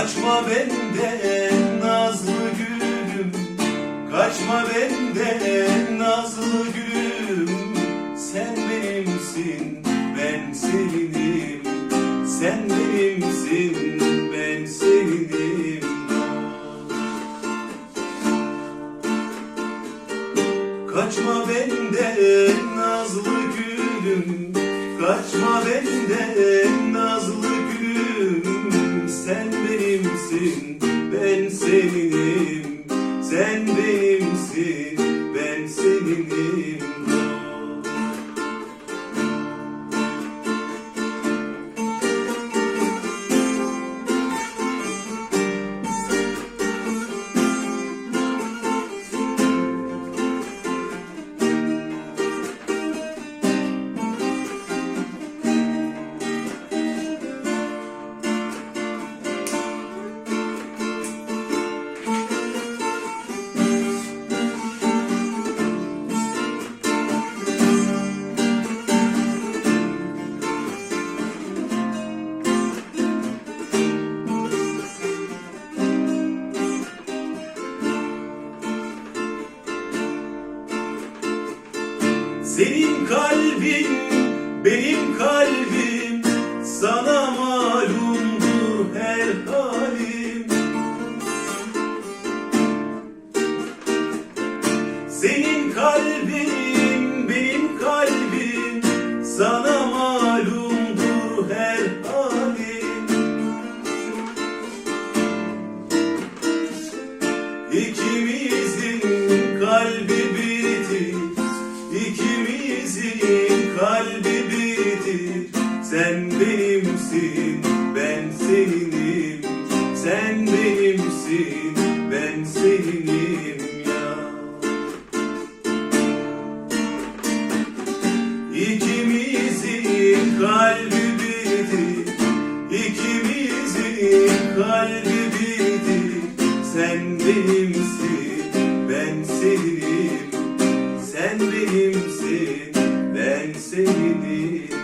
Kaçma benden nazlı gülüm. Kaçma benden nazlı gülüm. Sen benimsin ben seninim. Sen benimsin ben seninim. Kaçma benden nazlı gülüm. Kaçma benden Senin kalbin benim kalbim Sana malumdur her halim. Senin kalbin benim kalbim Sana malumdur her halim. İkimizin kalbi Sen benimsin ben seninim. Sen benimsin ben seninim ya. İkimizin kalbi birdir İkimizin kalbi birdir Sen benimsin ben seninim. Sen benimsin ben seninim